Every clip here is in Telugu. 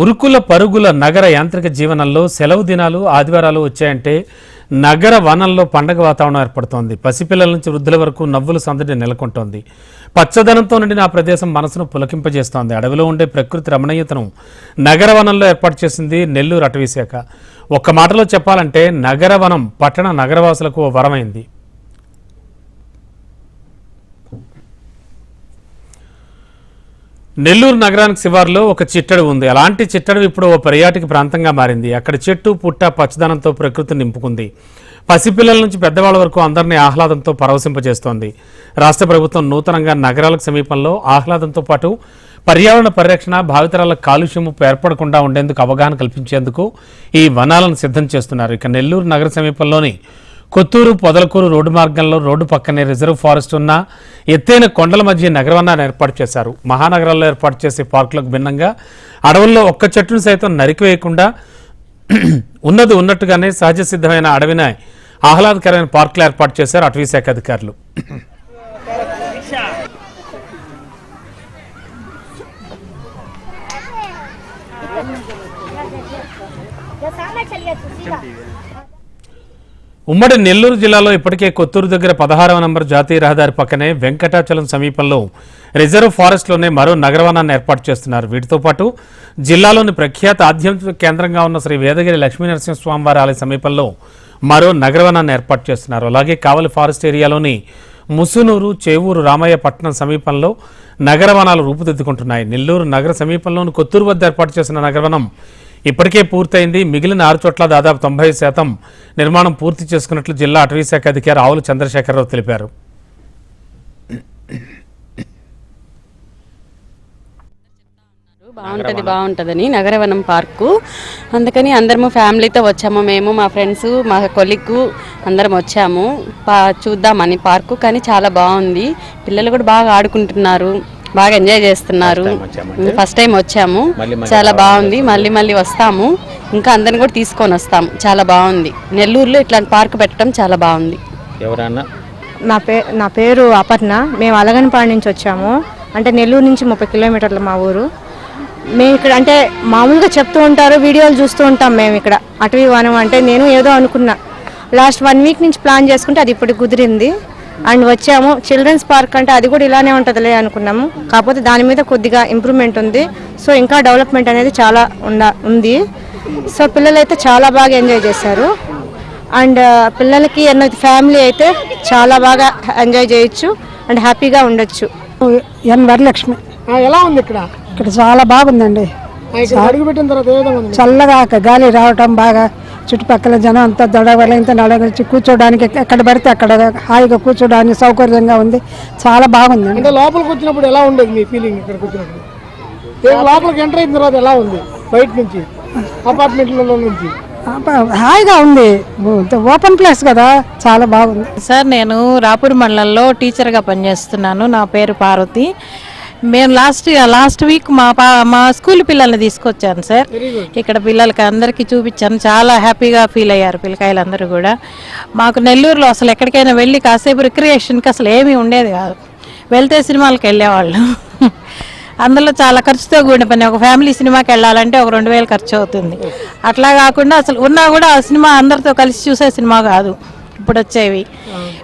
ఉరుకుల పరుగుల నగర యాంత్రిక జీవనంలో సెలవు దినాలు ఆదివారాలు వచ్చాయంటే నగర వనంలో పండగ వాతావరణం ఏర్పడుతోంది. పసిపిల్లల నుంచి వృద్ధుల వరకు నవ్వుల సందడి నెలకొంటోంది. పచ్చదనంతో నిండిన ఆ ప్రదేశం మనసును పులకింపజేస్తోంది. అడవిలో ఉండే ప్రకృతి రమణీయతను నగర వనంలో ఏర్పాటు చేసింది నెల్లూరు అటవీశాఖ ఒక్క మాటలో చెప్పాలంటే నగర వనం పట్టణ నగరవాసులకు ఓ వరమైంది. నెల్లూరు నగరానికి శివారులో ఒక చిట్టడు ఉంది. అలాంటి చిట్టడు ఇప్పుడు ఓ పర్యాటక ప్రాంతంగా మారింది. అక్కడ చెట్టు పుట్ట పచ్చదనంతో ప్రకృతి నింపుకుంది. పసిపిల్లల నుంచి పెద్దవాళ్ళ వరకు అందరినీ ఆహ్లాదంతో పరవశింపజేస్తోంది. రాష్ట్ర ప్రభుత్వం నూతనంగా నగరాలకు సమీపంలో ఆహ్లాదంతో పాటు పర్యావరణ పరిరక్షణ భావితరాల కాలుష్యం ఏర్పడకుండా ఉండేందుకు అవగాహన కల్పించేందుకు ఈ వనాలను సిద్ధం చేస్తున్నారు. ఇక నెల్లూరు నగర సమీపంలోని కొత్తూరు పొదలకూరు రోడ్డు మార్గంలో రోడ్డు పక్కనే రిజర్వ్ ఫారెస్ట్ ఉన్న ఎత్తైన కొండల మధ్య నగరవనాన్ని ఏర్పాటు చేశారు. మహానగరాల్లో ఏర్పాటు చేసే పార్కులకు భిన్నంగా అడవుల్లో ఒక్క చెట్టును సైతం నరికివేయకుండా ఉన్నది ఉన్నట్టుగానే సహజ సిద్ధమైన అడవిని ఆహ్లాదకరమైన పార్కులు ఏర్పాటు చేశారు అటవీ శాఖ అధికారులు ఉమ్మడి నెల్లూరు జిల్లాలో ఇప్పటికే కొత్తూరు దగ్గర పదహారవ నంబర్ జాతీయ రహదారి పక్కనే వెంకటాచలం సమీపంలో రిజర్వ్ ఫారెస్ట్లోనే మరో నగరవనాన్ని ఏర్పాటు చేస్తున్నారు. వీటితో పాటు జిల్లాలోని ప్రఖ్యాత ఆధ్యాత్మిక కేంద్రంగా ఉన్న శ్రీ వేదగిరి లక్ష్మీనరసింహస్వామివారి ఆలయ సమీపంలో మరో నగరవనాన్ని ఏర్పాటు చేస్తున్నారు. అలాగే కావలి ఫారెస్ట్ ఏరియాలోని ముసునూరు చేవూరు రామయ్య పట్టణం సమీపంలో నగరవనాలు రూపుదిద్దుకుంటున్నాయి. నెల్లూరు నగర సమీపంలోని కొత్తూరు వద్ద ఏర్పాటు చేసిన నగరవనం ఇప్పటికే పూర్తయింది. మిగిలిన ఆరు చోట్ల దాదాపు తొంభై శాతం నిర్మాణం పూర్తి చేసుకున్నట్లు జిల్లా అటవీ శాఖ అధికారి ఆవుల చంద్రశేఖరరావు తెలిపారు. బాగుంటుంది బాగుంటుందని నగరవనం పార్కు. అందుకని అందరము ఫ్యామిలీతో వచ్చాము మేము మా ఫ్రెండ్స్ మా కొలిగ్ అందరం వచ్చాము. పా చూద్దామని పార్కు కానీ చాలా బాగుంది. పిల్లలు కూడా బాగా ఆడుకుంటున్నారు. బాగా ఎంజాయ్ చేస్తున్నారు. ఫస్ట్ టైం వచ్చాము. చాలా బాగుంది. మళ్ళీ మళ్ళీ వస్తాము. ఇంకా అందరిని కూడా తీసుకొని వస్తాము చాలా బాగుంది. నెల్లూరులో ఇట్లాంటి పార్కు పెట్టడం చాలా బాగుంది. ఎవరన్నా? నా పే నా పేరు అపర్ణ. మేము అలగనపాడు నుంచి వచ్చాము. అంటే నెల్లూరు నుంచి ముప్పై కిలోమీటర్లు మా ఊరు. మేము ఇక్కడ అంటే మామూలుగా చెప్తూ ఉంటారు వీడియోలు చూస్తూ ఉంటాం మేము ఇక్కడ. అటవీ వనం అంటే నేను ఏదో అనుకున్నా. లాస్ట్ వన్ వీక్ నుంచి ప్లాన్ చేసుకుంటే అది ఇప్పుడు కుదిరింది. అండ్ వచ్చాము. చిల్డ్రన్స్ పార్క్ అంటే అది కూడా ఇలానే ఉంటుందిలే అనుకున్నాము. కాకపోతే దాని మీద కొద్దిగా ఇంప్రూవ్మెంట్ ఉంది. సో ఇంకా డెవలప్మెంట్ అనేది చాలా ఉండ ఉంది. సో పిల్లలైతే చాలా బాగా ఎంజాయ్ చేశారు. అండ్ పిల్లలకి అన్న ఫ్యామిలీ అయితే చాలా బాగా ఎంజాయ్ చేయొచ్చు అండ్ హ్యాపీగా ఉండొచ్చు. ఎన్ వరలక్ష్మి. ఆ, ఎలా ఉంది ఇక్కడ? ఇక్కడ చాలా బాగుందండి. అడుగు పెట్టిన తర్వాత చల్లగా గాలి రావటం బాగా చుట్టుపక్కల జనం అంతా దొడవలంతా నడగలిచి కూర్చోడానికి ఎక్కడ పడితే అక్కడ హాయిగా కూర్చోడానికి సౌకర్యంగా ఉంది. చాలా బాగుందండి అంటే లోపలికి వచ్చినప్పుడు ఎలా ఉండేది మీ ఫీలింగ్ ఇక్కడికి వచ్చినప్పుడు ఏ లోపలికి ఎంటర్ అయిన తర్వాత ఎలా ఉంది బయట నుంచి అపార్ట్మెంట్లలో నుంచి? హాయిగా ఉంది. ఓపెన్ ప్లేస్ కదా చాలా బాగుంది. సార్ నేను రాపూర్ మండలంలో టీచర్గా పనిచేస్తున్నాను. నా పేరు పార్వతి. మేము లాస్ట్ లాస్ట్ వీక్ మా పా మా స్కూల్ పిల్లల్ని తీసుకొచ్చాను సార్. ఇక్కడ పిల్లలకి అందరికీ చూపించాను. చాలా హ్యాపీగా ఫీల్ అయ్యారు పిల్లకాయలందరూ కూడా. మాకు నెల్లూరులో అసలు ఎక్కడికైనా వెళ్ళి కాసేపు రిక్రియేషన్కి అసలు ఏమీ ఉండేది కాదు. వెళ్తే సినిమాలకు వెళ్ళేవాళ్ళు. అందులో చాలా ఖర్చుతో కూడిన పని. ఒక ఫ్యామిలీ సినిమాకి వెళ్ళాలంటే ఒక రెండు వేలు ఖర్చు అవుతుంది. అట్లా కాకుండా అసలు ఉన్నా కూడా ఆ సినిమా అందరితో కలిసి చూసే సినిమా కాదు. ఇప్పుడు వచ్చేవి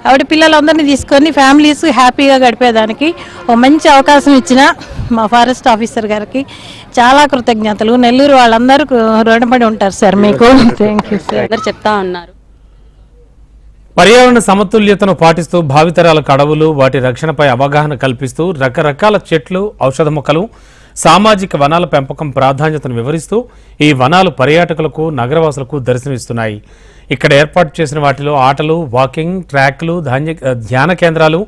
కాబట్టి పిల్లలందరినీ తీసుకొని ఫ్యామిలీస్ హ్యాపీగా గడిపేదానికి ఒక మంచి అవకాశం ఇచ్చిన మా ఫారెస్ట్ ఆఫీసర్ గారికి చాలా కృతజ్ఞతలు. నెల్లూరు వాళ్ళందరూ రుణపడి ఉంటారు సార్ మీకు. థ్యాంక్ యూ సార్ అందరు చెప్తా ఉన్నారు. పర్యావరణ సమతుల్యతను పాటిస్తూ భావితరాలకు అడవులు వాటి రక్షణపై అవగాహన కల్పిస్తూ రకరకాల చెట్లు ఔషధ మొక్కలు సామాజిక వనాల పెంపకం ప్రాధాన్యతను వివరిస్తూ ఈ వనాలు పర్యాటకులకు నగరవాసులకు దర్శనమిస్తున్నాయి. ఇక్కడ ఏర్పాటు చేసిన వాటిలో ఆటలు వాకింగ్ ట్రాక్లు ధాన్య ధ్యాన కేంద్రాలు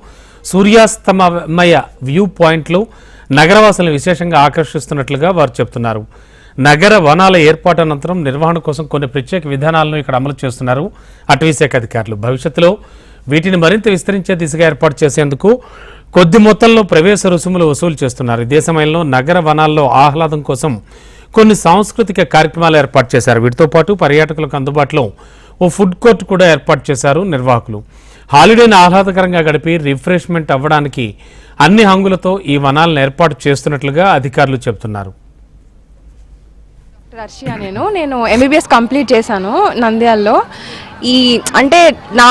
సూర్యాస్తమయ వ్యూ పాయింట్లు నగరవాసులను విశేషంగా ఆకర్షిస్తున్నట్లుగా వారు చెప్తున్నారు. నగర వనాల ఏర్పాటు అనంతరం నిర్వహణ కోసం కొన్ని ప్రత్యేక విధానాలను ఇక్కడ అమలు చేస్తున్నారు అటవీశాఖ అధికారులు. భవిష్యత్తులో వీటిని మరింత విస్తరించే దిశగా ఏర్పాటు చేసేందుకు కొద్ది మొత్తంలో ప్రవేశ రుసుములు వసూలు చేస్తున్నారు. ఇదే సమయంలో నగర వనాల్లో ఆహ్లాదం కోసం కొన్ని సాంస్కృతిక కార్యక్రమాలు ఏర్పాటు చేశారు. వీటితో పాటు పర్యాటకులకు అందుబాటులో ఓ ఫుడ్ కోర్ట్ కూడా ఏర్పాటు చేశారు నిర్వాహకులు. హాలిడేని ఆహ్లాదకరంగా గడిపి రిఫ్రెష్మెంట్ అవ్వడానికి అన్ని హంగులతో ఈ వనాలను ఏర్పాటు చేస్తున్నట్లుగా అధికారులు చెబుతున్నారు. రష్యా నేను. నేను ఎంబీబీఎస్ కంప్లీట్ చేశాను నంద్యాలలో. ఈ అంటే నా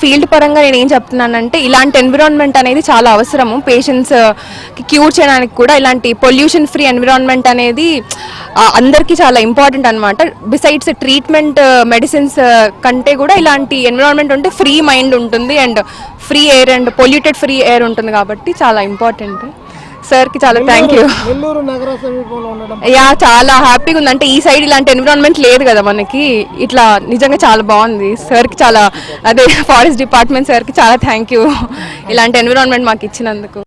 ఫీల్డ్ పరంగా నేను ఏం చెప్తున్నానంటే ఇలాంటి ఎన్విరాన్మెంట్ అనేది చాలా అవసరము. పేషెంట్స్ క్యూర్ చేయడానికి కూడా ఇలాంటి పొల్యూషన్ ఫ్రీ ఎన్విరాన్మెంట్ అనేది అందరికీ చాలా ఇంపార్టెంట్ అనమాట బిసైడ్స్ ట్రీట్మెంట్ మెడిసిన్స్ కంటే కూడా ఇలాంటి ఎన్విరాన్మెంట్ ఉంటే ఫ్రీ మైండ్ ఉంటుంది and free air and polluted free air ఉంటుంది కాబట్టి చాలా ఇంపార్టెంట్ సార్కి చాలా థ్యాంక్ యూ యా చాలా హ్యాపీగా ఉంది. అంటే ఈ సైడ్ ఇలాంటి ఎన్విరాన్మెంట్ లేదు కదా మనకి. ఇట్లా నిజంగా చాలా బాగుంది. సార్కి చాలా అదే ఫారెస్ట్ డిపార్ట్మెంట్ సార్కి చాలా థ్యాంక్ యూ ఇలాంటి ఎన్విరాన్మెంట్ మాకు ఇచ్చినందుకు.